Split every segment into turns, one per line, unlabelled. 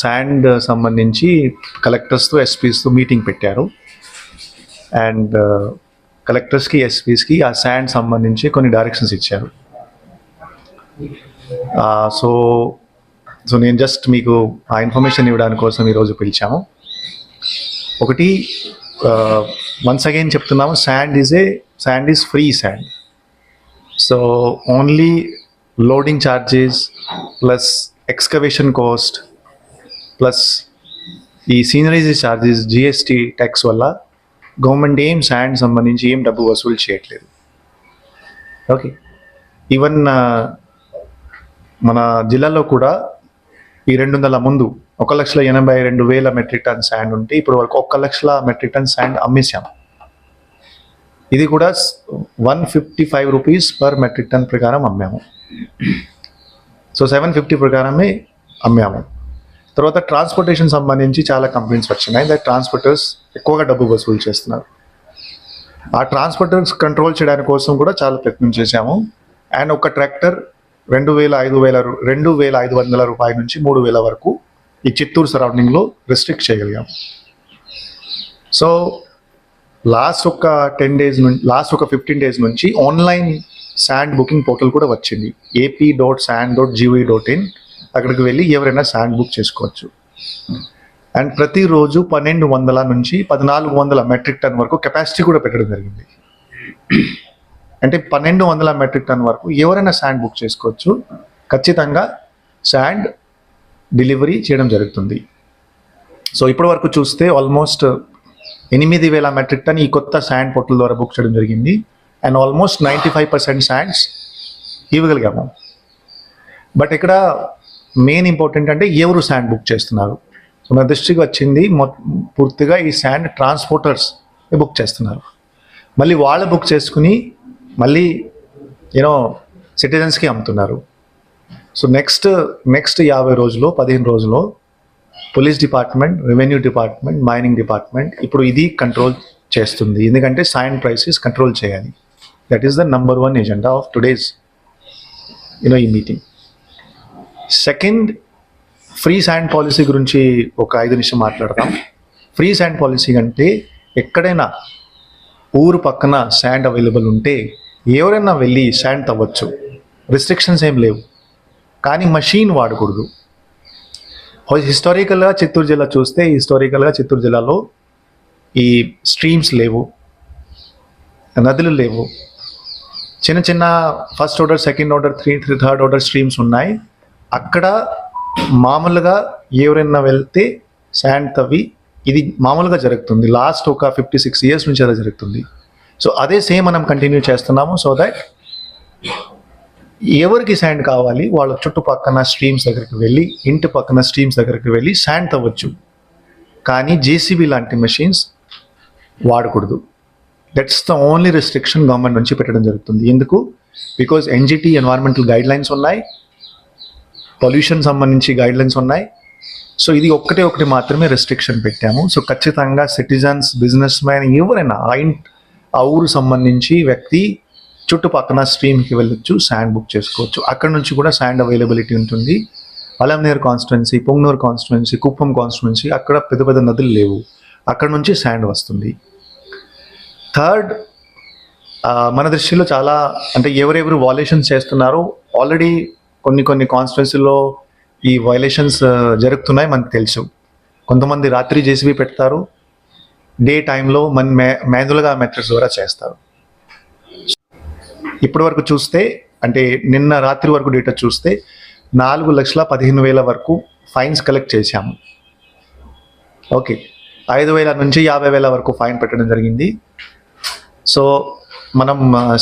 Sand uh, సంబంధించి కలెక్టర్స్తో ఎస్పీస్తో meeting పెట్టారు. And కలెక్టర్స్కి ఎస్పీస్కి ఆ శాండ్ సంబంధించి కొన్ని డైరెక్షన్స్ ఇచ్చారు. Uh, సో సో నేను జస్ట్ మీకు ఆ ఇన్ఫర్మేషన్ ఇవ్వడానికి కోసం ఈరోజు పిలిచాము. ఒకటి uh, వన్స్ అగైన్ చెప్తున్నాము sand is a sand is free sand so only loading charges plus excavation cost plus ఈ సీనరీస్ ఛార్జెస్ జిఎస్టీ ట్యాక్స్ వల్ల గవర్నమెంట్ ఏం శాండ్ సంబంధించి ఏం డబ్బు వసూలు చేయట్లేదు. ఓకే ఈవెన్ uh, మన జిల్లాలో కూడా ఈ రెండు వందల ముందు ఒక లక్షల ఎనభై రెండు వేల మెట్రిక్ టన్ శాండ్ ఉంటే ఇప్పుడు వరకు ఒక్క లక్షల మెట్రిక్ టన్ శాండ్ అమ్మేశాము ఇది కూడా one fifty five rupees per metric ton ప్రకారం అమ్మాము. సో సెవెన్ ఫిఫ్టీ ప్రకారమే అమ్మాము. తర్వాత ట్రాన్స్పోర్టేషన్ సంబంధించి చాలా కంప్లైంట్స్ వచ్చినాయి. దట్ ట్రాన్స్పోర్టర్స్ ఎక్కువగా డబ్బు వసూలు చేస్తున్నారు. ఆ ట్రాన్స్పోర్టర్స్ కంట్రోల్ చేయడానికి కోసం కూడా చాలా ప్రయత్నం చేశాము. అండ్ ఒక ట్రాక్టర్ రెండు వేల ఐదు వేల రెండు వేల ఐదు వందల రూపాయల నుంచి మూడు వేల వరకు ఈ చిత్తూరు సరౌండింగ్లో రిస్ట్రిక్ట్ చేయగలిగాము. సో లాస్ట్ ఒక టెన్ డేస్ నుంచి లాస్ట్ ఒక ఫిఫ్టీన్ డేస్ నుంచి ఆన్లైన్ శాండ్ బుకింగ్ పోర్టల్ కూడా వచ్చింది. AP dot sand dot GV dot in అక్కడికి వెళ్ళి ఎవరైనా శాండ్ బుక్ చేసుకోవచ్చు. అండ్ ప్రతిరోజు పన్నెండు వందల నుంచి పద్నాలుగు వందల మెట్రిక్ టన్ వరకు కెపాసిటీ కూడా పెట్టడం జరిగింది. అంటే పన్నెండు వందల మెట్రిక్ టన్ వరకు ఎవరైనా శాండ్ బుక్ చేసుకోవచ్చు. ఖచ్చితంగా శాండ్ డెలివరీ చేయడం జరుగుతుంది. సో ఇప్పటి వరకు చూస్తే ఆల్మోస్ట్ ఎనిమిది వేల మెట్రిక్ టన్ ఈ కొత్త శాండ్ పొట్టుల ద్వారా బుక్ చేయడం జరిగింది. And almost ninety five percent sands ఇవ్వగలిగాము. But ఇక్కడ మెయిన్ ఇంపార్టెంట్ అంటే ఎవరు శాండ్ బుక్ చేస్తున్నారు? సో మన దృష్టికి వచ్చింది మొ- పూర్తిగా ఈ శాండ్ ట్రాన్స్పోర్టర్స్ బుక్ చేస్తున్నారు. మళ్ళీ వాళ్ళు బుక్ చేసుకుని మళ్ళీ యూనో సిటిజన్స్కి అమ్ముతున్నారు. సో నెక్స్ట్ నెక్స్ట్ యాభై రోజుల్లో పదిహేను రోజుల్లో police department revenue department mining department ఇప్పుడు ఇది కంట్రోల్ చేస్తుంది. ఎందుకంటే సైన్ ప్రైసెస్ కంట్రోల్ చేయాలి. That is the number one agenda of today's you know ఈ meeting second free sand policy గురించి ఒక ఐదు నిమిషం మాట్లాడతాం. ఫ్రీ శాండ్ పాలసీ అంటే ఎక్కడైనా ఊరు పక్కన శాండ్ అవైలబుల్ ఉంటే ఎవరైనా వెళ్ళి శాండ్ తవ్వచ్చు. రిస్ట్రిక్షన్స్ ఏం లేవు. కానీ మషీన్ వాడకూడదు. హిస్టారికల్గా చిత్తూరు జిల్లా చూస్తే హిస్టారికల్గా చిత్తూరు జిల్లాలో ఈ స్ట్రీమ్స్ లేవు. నదులు లేవు. చిన్న చిన్న first order second order three three third order streams ఉన్నాయి. అక్కడ మామూలుగా ఎవరైనా వెళ్తే శాండ్ తవ్వి ఇది మామూలుగా జరుగుతుంది. లాస్ట్ ఒక ఫిఫ్టీ సిక్స్ ఇయర్స్ నుంచి అలా జరుగుతుంది. సో అదే సేమ్ మనం కంటిన్యూ చేస్తున్నాము సో దట్ ఎవరికి శాండ్ కావాలి వాళ్ళ చుట్టుపక్కన స్ట్రీమ్స్ దగ్గరికి వెళ్ళి ఇంటి పక్కన స్ట్రీమ్స్ దగ్గరికి వెళ్ళి శాండ్ తవ్వచ్చు. కానీ జేసీబీ లాంటి మెషిన్స్ వాడకూడదు. That's the only restriction government నుంచి పెట్టడం జరుగుతుంది. ఎందుకు? Because NGT environmental guidelines ఉన్నాయి. పొల్యూషన్ సంబంధించి గైడ్లైన్స్ ఉన్నాయి. సో ఇది ఒక్కటే ఒకటి మాత్రమే రెస్ట్రిక్షన్ పెట్టాము. సో ఖచ్చితంగా సిటిజన్స్ బిజినెస్ మ్యాన్ ఎవరైనా ఆ ఆ ఊరు సంబంధించి వ్యక్తి చుట్టుపక్కన స్ట్రీమ్కి వెళ్ళొచ్చు శాండ్ బుక్ చేసుకోవచ్చు. అక్కడ నుంచి కూడా శాండ్ అవైలబిలిటీ ఉంటుంది. అలంనేర్ constituency Punganur constituency Kuppam constituency అక్కడ పెద్ద పెద్ద నదులు లేవు. అక్కడ నుంచి శాండ్ వస్తుంది. థర్డ్ మన దృష్టిలో చాలా అంటే ఎవరెవరు వాల్యూషన్ చేస్తున్నారో ఆల్రెడీ కొన్ని కొన్ని కాన్స్టిట్యున్సీలో ఈ వైలేషన్స్ uh, జరుగుతున్నాయి మనకు తెలుసు. కొంతమంది రాత్రి జేసీబీ పెడతారు డే టైంలో మన మే మాన్యువల్గా మెథడ్స్ ద్వారా చేస్తారు. ఇప్పటి వరకు చూస్తే అంటే నిన్న రాత్రి వరకు డేటా చూస్తే నాలుగు లక్షల పదిహేను వేల వరకు ఫైన్స్ కలెక్ట్ చేశాము. ఓకే. ఐదు వేల నుంచి యాభై వేల వరకు ఫైన్ పెట్టడం జరిగింది. సో మనం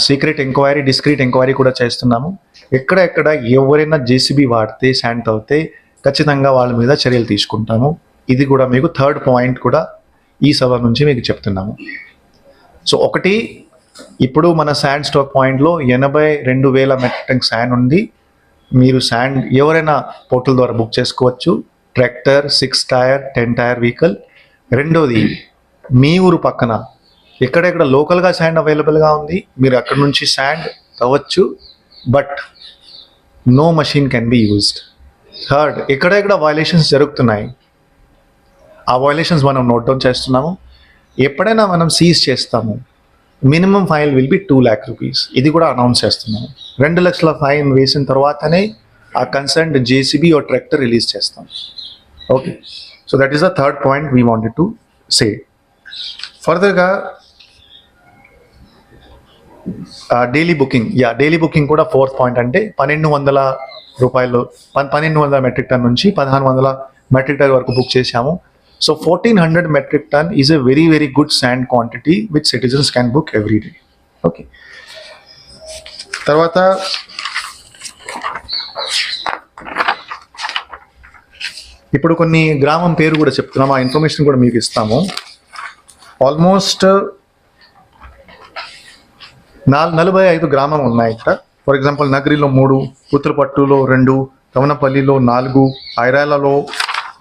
సీక్రెట్ ఎంక్వైరీ డిస్క్రీట్ ఎంక్వైరీ కూడా చేస్తున్నాము. ఎక్కడ ఎక్కడ ఎవరైనా జేసీబీ వాడితే శాండ్ అవుతే ఖచ్చితంగా వాళ్ళ మీద చర్యలు తీసుకుంటాము. ఇది కూడా మీకు థర్డ్ పాయింట్ కూడా ఈ సభ నుంచి మీకు చెప్తున్నాము. సో ఒకటి ఇప్పుడు మన శాండ్ స్టాక్ పాయింట్లో ఎనభై రెండు వేల మెట్రిక్ శాండ్ ఉంది. మీరు శాండ్ ఎవరైనా పోర్టల్ ద్వారా బుక్ చేసుకోవచ్చు. Tractor six tyre ten tyre vehicle. రెండోది మీ ఊరు పక్కన ఎక్కడెక్కడ లోకల్గా శాండ్ అవైలబుల్గా ఉంది. మీరు అక్కడ నుంచి sand తవ్వచ్చు. But no machine can be used. Third ఎక్కడెక్కడ వయలేషన్స్ జరుగుతున్నాయి. ఆ వయలేషన్స్ మనం నోట్ డౌన్ చేస్తున్నాము. ఎప్పుడైనా మనం సీజ్ చేస్తాము. Minimum fine will be two lakh rupees. ఇది కూడా అనౌన్స్ చేస్తున్నాము. రెండు లక్షల ఫైన్ వేసిన తర్వాతనే ఆ కన్సర్న్డ్ జేసీబీ ఓ ట్రాక్టర్ రిలీజ్ చేస్తాం. Okay. So that is the third point we wanted to say ఫర్దర్గా daily booking yeah daily booking కూడా ఫోర్త్ పాయింట్ అంటే పన్నెండు వందల రూపాయలు పన్నెండు వందల మెట్రిక్ టన్ నుంచి పదహారు వందల మెట్రిక్ టన్ వరకు బుక్ చేశాము. So fourteen hundred metric ton is a very very good sand quantity with citizens can book every day okay తర్వాత ఇప్పుడు కొన్ని గ్రామం పేరు కూడా చెప్తున్నాము ఆ ఇన్ఫర్మేషన్ కూడా మీకు ఇస్తాము. ఆల్మోస్ట్ నలభై ఐదు గ్రామం ఉన్నాయి ఇక్కడ. ఫర్ ఎగ్జాంపుల్ నగరిలో మూడు ఉత్తరపట్టులో రెండు కవనపల్లిలో నాలుగు ఐరాలలో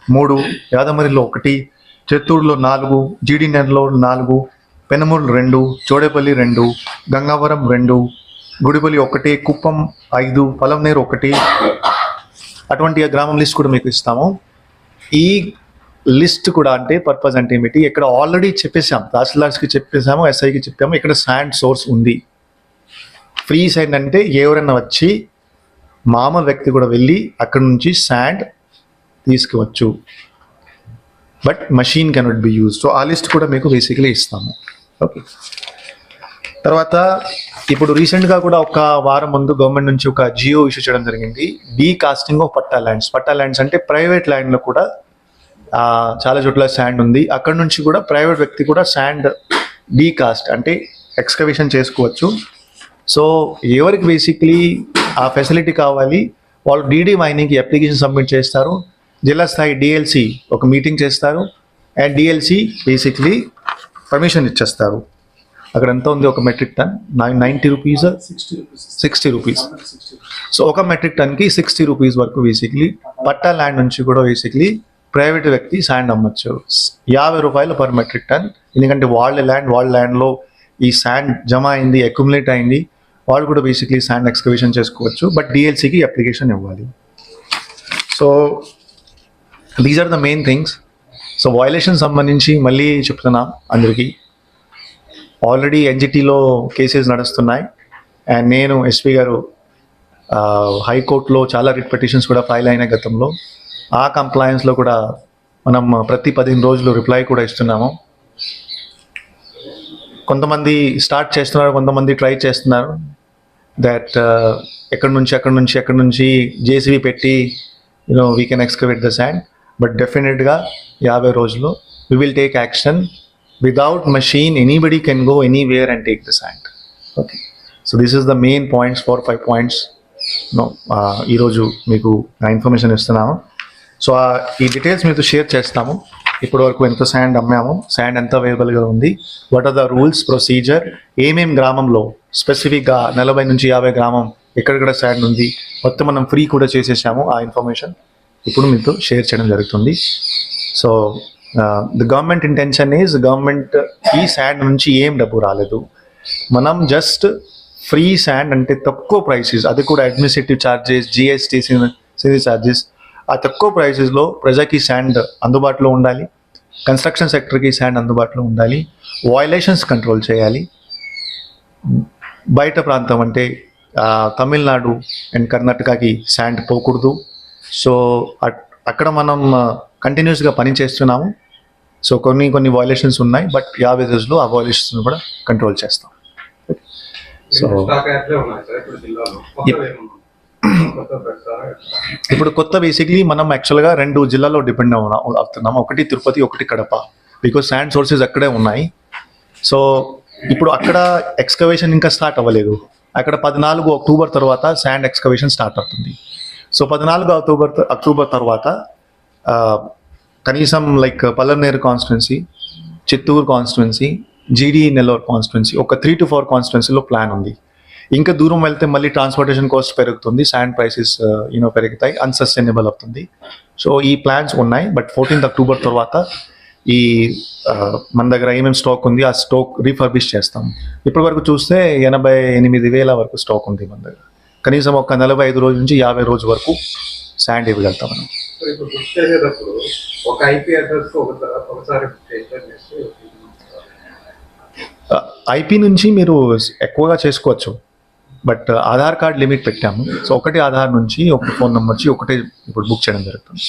మూడు యాదమరిలో ఒకటి చిత్తూరులో నాలుగు జీడినెర్లో నాలుగు పెనమూరు రెండు చోడేపల్లి రెండు గంగావరం రెండు గుడిపల్లి ఒకటి కుప్పం ఐదు పలంనేరు ఒకటి. అటువంటి గ్రామం లిస్ట్ కూడా మీకు ఇస్తాము. ఈ లిస్ట్ కూడా అంటే పర్పస్ అంటే ఏమిటి? ఇక్కడ ఆల్రెడీ చెప్పేసాం తహసీల్దార్స్కి చెప్పేసాము ఎస్ఐకి చెప్పాము. ఇక్కడ శాండ్ సోర్స్ ఉంది. ఫ్రీ శాండ్ అంటే ఎవరైనా వచ్చి మామ వ్యక్తి కూడా వెళ్ళి అక్కడ నుంచి sand తీసుకువచ్చు. But machine cannot be use so ఆ లిస్ట్ కూడా మీకు బేసికలీ ఇస్తాము. ఓకే తర్వాత ఇప్పుడు రీసెంట్గా కూడా ఒక వారం ముందు గవర్నమెంట్ నుంచి ఒక జియో ఇష్యూ చేయడం జరిగింది. De casting of patta lands patta lands అంటే ప్రైవేట్ ల్యాండ్లో కూడా చాలా చోట్ల శాండ్ ఉంది. అక్కడ నుంచి కూడా ప్రైవేట్ వ్యక్తి కూడా శాండ్ డీ కాస్ట్ అంటే ఎక్స్కవేషన్ చేసుకోవచ్చు. సో ఎవరికి బేసిక్లీ ఆ ఫెసిలిటీ కావాలి వాళ్ళు డీడీ మైనింగ్కి అప్లికేషన్ సబ్మిట్ చేస్తారు. జిల్లా స్థాయి డిఎల్సి ఒక మీటింగ్ చేస్తారు. అండ్ డిఎల్సి బేసిక్లీ పర్మిషన్ ఇచ్చేస్తారు. అక్కడ ఎంత ఉంది ఒక metric ton nine ninety rupees sixty rupees so ఒక మెట్రిక్ టన్కి సిక్స్టీ రూపీస్ వరకు బేసిక్లీ పట్టా ల్యాండ్ నుంచి కూడా బేసిక్లీ ప్రైవేట్ వ్యక్తి శాండ్ అమ్మచ్చు. యాభై రూపాయలు పర్ మెట్రిక్ టన్ ఎందుకంటే వాళ్ళ ల్యాండ్ వాళ్ళ ల్యాండ్లో ఈ శాండ్ జమ అయింది అక్యుములేట్ అయింది. వాళ్ళు కూడా బేసిక్లీ శాండ్ ఎక్స్కవేషన్ చేసుకోవచ్చు బట్ డిఎల్సికి అప్లికేషన్ ఇవ్వాలి. So these are the main things so violation సంబంధించి మళ్ళీ చెప్తున్నా అందరికీ. ఆల్రెడీ ఎన్జిటీలో కేసెస్ నడుస్తున్నాయి. అండ్ నేను ఎస్పీ గారు హైకోర్టులో చాలా రిట్ పిటిషన్స్ కూడా ఫైల్ అయిన గతంలో. ఆ కంప్లయన్స్లో కూడా మనం ప్రతి పదిహేను రోజులు రిప్లై కూడా ఇస్తున్నాము. కొంతమంది స్టార్ట్ చేస్తున్నారు కొంతమంది ట్రై చేస్తున్నారు. దట్ ఎక్కడి నుంచి అక్కడి నుంచి ఎక్కడి నుంచి జేసీబీ పెట్టి you know we can excavate the sand but డెఫినెట్గా యాభై రోజులు we will take action without machine anybody can go anywhere and take the sand okay so this is the main points four five points no ఈరోజు మీకు ఆ information ఇస్తున్నాము so ఈ details మీతో share చేస్తాము. ఇప్పటి వరకు ఎంత శాండ్ అమ్మాము శాండ్ ఎంత అవైలబుల్గా ఉంది what are the rules procedure ఏమేం గ్రామంలో స్పెసిఫిక్గా నలభై నుంచి యాభై గ్రామం ఎక్కడెక్కడ శాండ్ ఉంది మొత్తం మనం ఫ్రీ కూడా చేసేసాము ఆ ఇన్ఫర్మేషన్ ఇప్పుడు మీతో షేర్ చేయడం జరుగుతుంది. So the government intention is government ఈ శాండ్ నుంచి ఏం డబ్బు రాలేదు. మనం జస్ట్ ఫ్రీ శాండ్ అంటే తక్కువ ప్రైసెస్ అది కూడా administrative charges GST series charges ఆ తక్కువ ప్రైసెస్లో ప్రజకి శాండ్ అందుబాటులో ఉండాలి కన్స్ట్రక్షన్ సెక్టర్కి శాండ్ అందుబాటులో ఉండాలి వయలేషన్స్ కంట్రోల్ చేయాలి. బయట ప్రాంతం అంటే తమిళనాడు అండ్ కర్ణాటకకి శాండ్ పోకూడదు. సో అక్కడ మనం కంటిన్యూస్గా పని చేస్తున్నాము. సో కొన్ని కొన్ని వయలేషన్స్ ఉన్నాయి బట్ యాభై రోజులు ఆ వయలేషన్స్ కూడా కంట్రోల్ చేస్తాం. సో
ఇప్పుడు కొత్త
బేసిక్లీ మనం యాక్చువల్గా రెండు జిల్లాలో డిపెండ్ అవునా అవుతున్నాం ఒకటి తిరుపతి ఒకటి కడప. బికాస్ శాండ్ సోర్సెస్ అక్కడే ఉన్నాయి. సో ఇప్పుడు అక్కడ ఎక్స్కవేషన్ ఇంకా స్టార్ట్ అవ్వలేదు. అక్కడ పద్నాలుగు అక్టోబర్ తర్వాత శాండ్ ఎక్స్కవేషన్ స్టార్ట్ అవుతుంది. సో పద్నాలుగు అక్టోబర్ అక్టోబర్ తర్వాత కనీసం like Pallaneru constituency Chittoor constituency GD Nellore constituency ఒక త్రీ టు ఫోర్ కాన్స్టిట్యున్సీలో ప్లాన్ ఉంది. ఇంకా దూరం వెళ్తే మళ్ళీ ట్రాన్స్పోర్టేషన్ కాస్ట్ పెరుగుతుంది శాండ్ ప్రైసెస్ యూనో పెరుగుతాయి అన్సస్టైనబుల్ అవుతుంది. సో ఈ ప్లాన్స్ ఉన్నాయి బట్ ఫోర్టీన్త్ అక్టోబర్ తర్వాత ఈ ఆ, మన దగ్గర ఏమేమి స్టాక్ ఉంది ఆ స్టాక్ రీఫర్బిష్ చేస్తాం. ఇప్పటి వరకు చూస్తే ఎనభై ఎనిమిది వేల వరకు స్టాక్ ఉంది మన దగ్గర. కనీసం ఒక నలభై ఐదు రోజుల నుంచి యాభై రోజు వరకు శాండ్ ఇవ్వగలుగుతాం మనం.
ఒక ఐపీ అడ్రస్ ఒకసారి చేసి
ఐపీ నుంచి మీరు ఎక్కువగా చేసుకోవచ్చు. బట్ ఆధార్ కార్డ్ లిమిట్ పెట్టాము. సో ఒకటి ఆధార్ నుంచి ఒక ఫోన్ నెంబర్ నుంచి ఒకటే ఇప్పుడు బుక్ చేయడం జరుగుతుంది.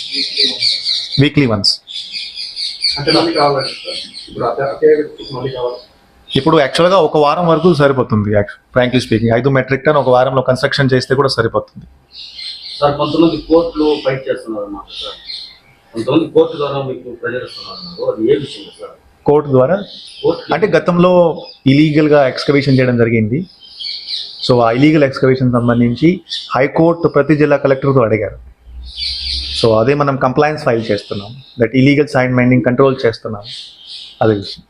వీక్లీ వన్స్
ఇప్పుడు
యాక్చువల్గా ఒక వారం వరకు సరిపోతుంది ఫ్రాంక్లీ స్పీకింగ్ ఐదు మెట్రిక్ టన్ ఒక వారంలో కన్స్ట్రక్షన్ చేస్తే కూడా సరిపోతుంది.
సార్ కొంతమంది కోర్టులు ఫైట్ చేస్తున్నారు అన్నమాట సార్. కొంతమంది కోర్టు ద్వారా మీకు ప్రెజర్ ఇస్తున్నారు అన్నారు. అది ఏ విషయం సార్?
కోర్టు ద్వారా? అంటే గతంలో ఇలీగల్గా ఎక్స్కవేషన్ చేయడం జరిగింది. సో ఆ ఇలీగల్ ఎక్స్కవేషన్ సంబంధించి హైకోర్టు ప్రతి జిల్లా కలెక్టర్తో అడిగారు. సో అదే మనం కంప్లైన్స్ ఫైల్ చేస్తున్నాం. That illegal sand mining control చేస్తున్నాం. అదే విషయం.